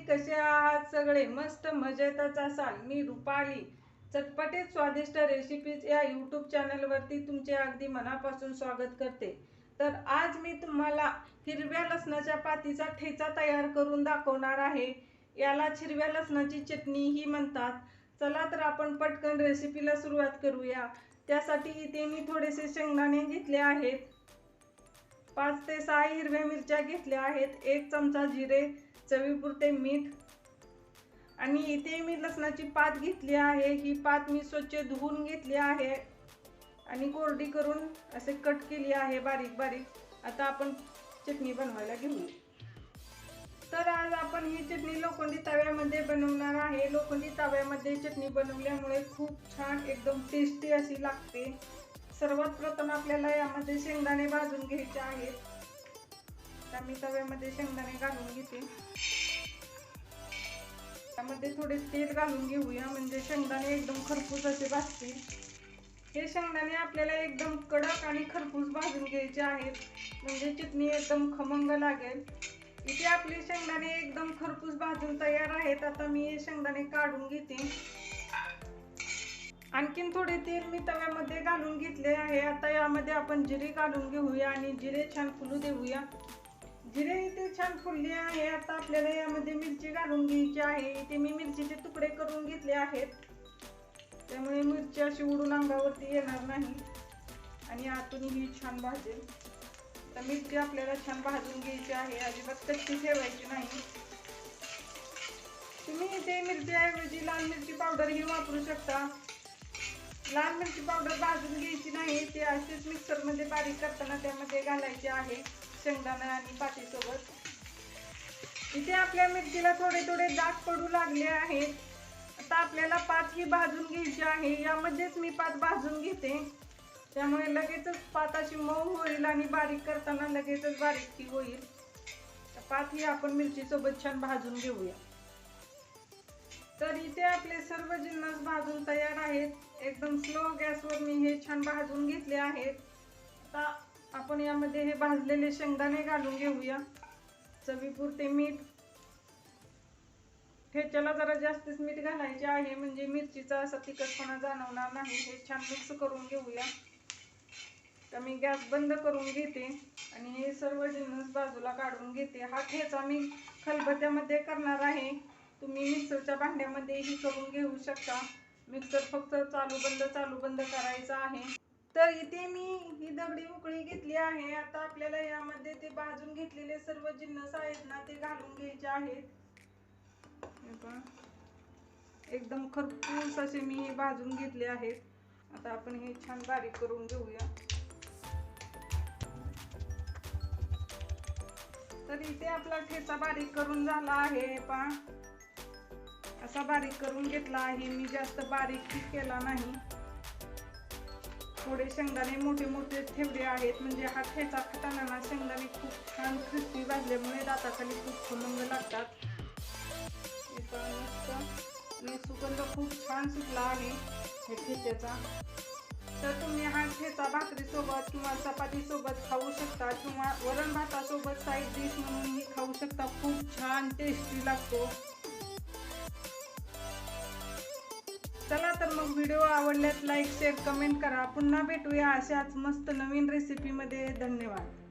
सगळे? मस्त मजेतच असाल. मी रुपाली. चटपटीत स्वादिष्ट रेसिपीज या यूट्यूब चॅनलवरती तुमचे अगदी मनापासून स्वागत करते. तर आज मी तुम्हाला हिरव्या लसणाच्या पातीचा ठेचा तयार करून दाखवणार आहे. याला हिरव्या लसणाची चटणीही म्हणतात. चला तर आपण पटकन रेसिपीला सुरुवात करूया. त्यासाठी इथे मी थोडेसे शेंगदाणे घेतले आहेत. पाच ते सहा हिरव्या मिरच्या घेतल्या आहेत. एक चमचा जिरे चवीपुरते मीठ. आणि इथे मी लसणाची पात घेतली आहे. ही पात मी स्वच्छ धुवून घेतली आहे. आणि कोरडी करून असे कट केली आहे बारीक बारीक. आता आपण चटणी बनवायला घेऊ तर आज आपण ही चटणी लोखंडी तव्यामध्ये बनवणार आहे. लोखंडी तव्यामध्ये चटणी बनवल्यामुळे खूप छान एकदम टेस्टी अशी लागते. सर्वात प्रथम आपल्याला यामध्ये शेंगदाणे भाजून घ्यायचे आहेत. तर मी तव्यामध्ये शेंगदाणे घालून घेते. त्यामध्ये थोडे तेल घालून घेऊया. म्हणजे शेंगदाणे एकदम खरपूस असे भाजतील. हे शेंगदाणे आपल्याला एकदम कडक आणि खरपूस भाजून घ्यायचे आहेत. म्हणजे चटणी एकदम खमंग लागेल. इथे आपले शेंगदाणे एकदम खरपूस भाजून तयार आहेत. आता मी हे शेंगदाणे काढून घेते. आणखीन थोडे तेल मी तव्यामध्ये घालून घेतले आहे. आता यामध्ये आपण जिरे घालून घेऊया आणि जिरे छान फुलू देऊया. जिरे इथे छान फुलले आहे. आता आपल्याला यामध्ये मिरची घालून घ्यायची आहे. इथे मी मिरचीचे तुकडे करून घेतले आहेत. त्यामुळे मिरची अशी उडून अंगावरती येणार नाही. आणि आतून ही छान भाजेल. तर मिरची आपल्याला छान भाजून घ्यायची आहे. अजिबात कच्ची ठेवायची नाही. तुम्ही इथे मिरचीऐवजी लाल मिरची पावडर ही वापरू शकता. लाल मिरची पावडर भाजून घ्यायची नाही. ते असेच मिक्सरमध्ये बारीक करताना त्यामध्ये घालायचे आहे. शेंगदाणा आणि पातीसोबत. इथे आपल्या मिरचीला थोडे थोडे दाग पडू लागले आहेत. आता आपल्याला पात ही भाजून घ्यायची आहे. यामध्येच मी पात भाजून घेते. त्यामुळे लगेचच पात अशी मऊ होईल आणि बारीक करताना लगेचच बारीक ती होईल पात ही आपण मिरचीसोबत छान भाजून घेऊया. तर इथे आपले सर्व जिन्नस भाजून तयार आहेत. एकदम स्लो गॅसवर मी हे छान भाजून घेतले आहेत. आता आपण यामध्ये हे भाजलेले शेंगदाणे घालून घेऊया. चवीपुरते मीठ. ठेच्याला जरा जास्तच मीठ घालायचे आहे म्हणजे मिरचीचा असा तिखटपणा जाणवणार नाही. हे छान मिक्स करून घेऊया. तर मी गॅस बंद करून घेते आणि हे सर्व जिन्नस बाजूला काढून घेते. हा ठेचा मी खलबत्त्यामध्ये करणार आहे. तुम्ही मिक्सरच्या भांड्यामध्येही करून घेऊ शकता. मिक्सर फक्त चालू बंद चालू बंद करायचा आहे. तर इथे मी ही दगडी उकळी घेतली आहे. आता आपल्याला यामध्ये ते भाजून घेतलेले सर्व जिन्नस आहेत ना ते घालून घ्यायचे आहेत. हे पहा. एकदम खरपूस असे मी हे भाजून घेतले आहेत. आता आपण हे छान बारीक करून घेऊया. तर इथे आपला ठेचा बारीक करून झाला आहे पहा. असा बारीक करून घेतला आहे मी जास्त बारीक केला नाही. थोडे शेंगदाणे मोठे मोठे ठेवले आहेत. म्हणजे हा ठेचा खाताना ना शेंगदाणे खूप छान क्रिस्पी भाजल्यामुळे दाताखाली खूप खमंग लागतात. आणि सुगंध खूप छान सुटला आहे हे ठेच्याचा तर तुम्ही हा ठेचा भाकरीसोबत किंवा चपातीसोबत खाऊ शकता किंवा वरण भातासोबत साईड डिश म्हणूनही खाऊ शकता. खूप छान टेस्टी लागतो. चला तर मग व्हिडिओ आवडल्यास लाईक शेअर कमेंट करा. पुन्हा भेटूया अशाच मस्त नवीन रेसिपीमध्ये धन्यवाद.